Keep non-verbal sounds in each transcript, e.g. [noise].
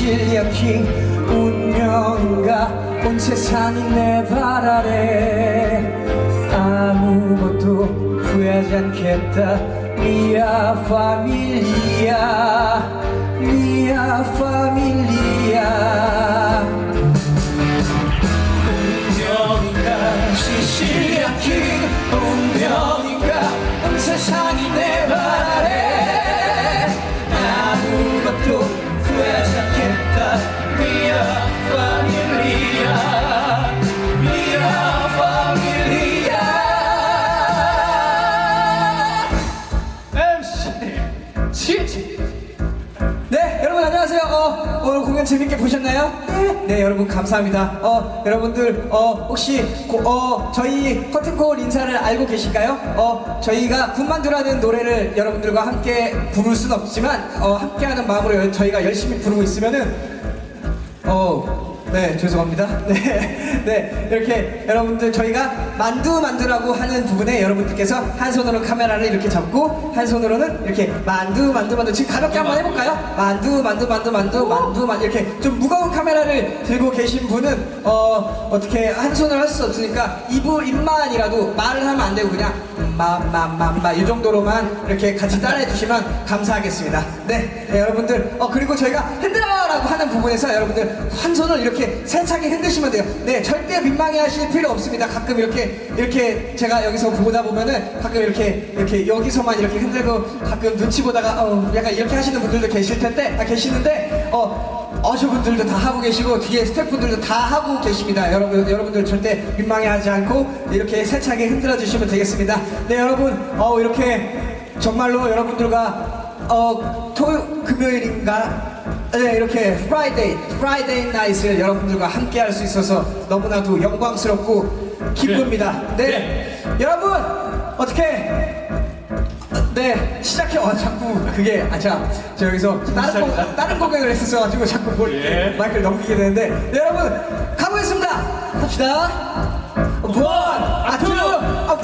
실력이 운명인가? 온 세상이 내 발 아래. 아무것도 후회하지 않겠다. 미아 파밀리아 미아 파밀리아 재밌게 보셨나요? 네. 네, 여러분 감사합니다. 어, 여러분들 어, 혹시 고- 어, 저희 커튼콜 인사를 알고 계실까요? 어, 저희가 군만두라는 노래를 여러분들과 함께 부를 순 없지만 어, 함께하는 마음으로 여- 저희가 열심히 부르고 있으면은 어, 네, 죄송합니다. [laughs] 네, 네, 이렇게 여러분들 저희가 만두 만두라고 하는 부분에 여러분들께서 한 손으로 카메라를 이렇게 잡고 한 손으로는 이렇게 만두 만두 만두 지금 가볍게 한번 해볼까요? 만두 만두 만두 만두 만두 만두 이렇게 좀 무거운 카메라를 들고 계신 분은 어 어떻게 한 손으로 할수 없으니까 입을 입만이라도 말을 하면 안 되고 그냥 마마마마 이 정도로만 이렇게 같이 따라해 주시면 감사하겠습니다. 네, 네, 여러분들 어 그리고 저희가 흔들어 라고 하는 부분에서 여러분들 한 손을 이렇게 세차게 흔드시면 돼요. 네, 절대 민망해 하실 필요 없습니다. 가끔 이렇게 이렇게 제가 여기서 보다 보면은 가끔 이렇게 이렇게 여기서만 이렇게 흔들고 가끔 눈치 보다가 어 약간 이렇게 하시는 분들도 계실 텐데 아, 계시는데 어. 어셔분들도 다 하고 계시고 뒤에 스태프분들도 다 하고 계십니다. 여러분 여러분들 절대 민망해하지 않고 이렇게 세차게 흔들어 주시면 되겠습니다. 네 여러분 어 이렇게 정말로 여러분들과 어 토, 금요일인가 네 이렇게 프라이데이 프라이데이 나잇을 여러분들과 함께 할 수 있어서 너무나도 영광스럽고 기쁩니다. 네, 여러분 어떻게 네 시작해 와 자꾸 그게 아자 저 여기서 다른 공 다른 공연을 했었어가지고 자꾸 뭘 예. 마이크를 넘기게 되는데 네, 여러분 가보겠습니다. 갑시다. 원, 아, 투, 아, 원,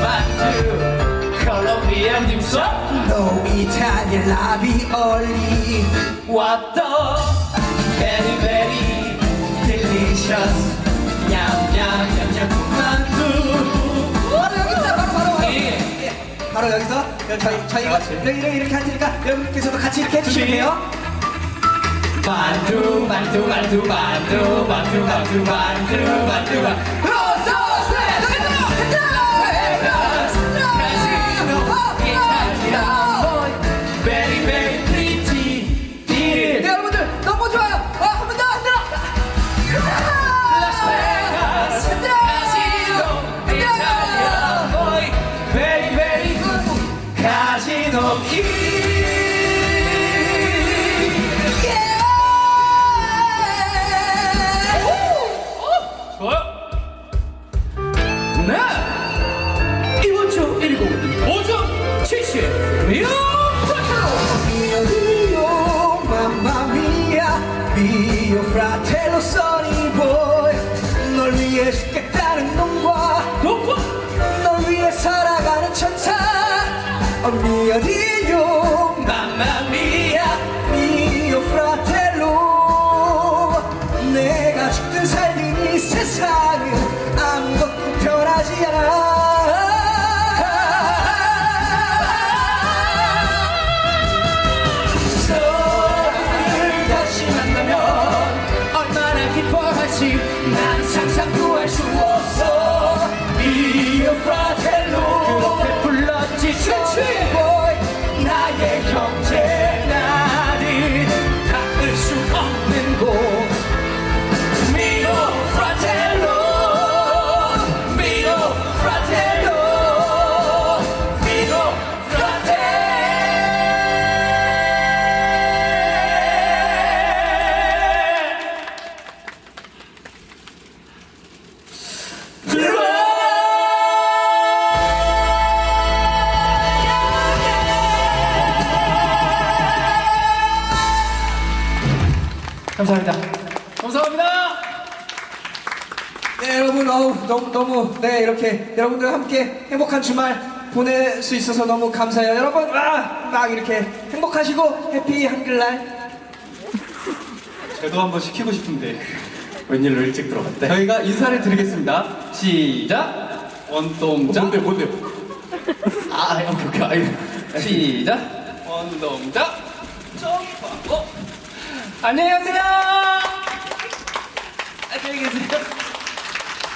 만두 콜롬비안 딤섬 노 이탈리아 라비올리. 왔더 베리 베리 딜리셔스 냠냠냠냠. 만두 바로 여기서 저희 저희가. 이렇게 이렇게 이렇게 할 테니까 여러분께서도 같이 이렇게 해주시면. 돼요 만두 만두 만두 만두 만두 만두 만두 만두 만두 베리 think of you. Mio fratello sono mi orillo 감사합니다 감사합니다. 네 여러분 어우 너무 너무 네 이렇게 여러분들 함께 행복한 주말 보낼 수 있어서 너무 감사해요. 여러분, 아, 막 이렇게 행복하시고 해피 한글날. 저도 한번 시키고 싶은데 웬일로 일찍 들어갔대? 저희가 인사를 드리겠습니다. 시작. 원동작. 뭔데 뭔데? 아, 오케이 오케이. 시작. 원동작. 점프. 어. 안녕히 가세요. 안녕히 계세요.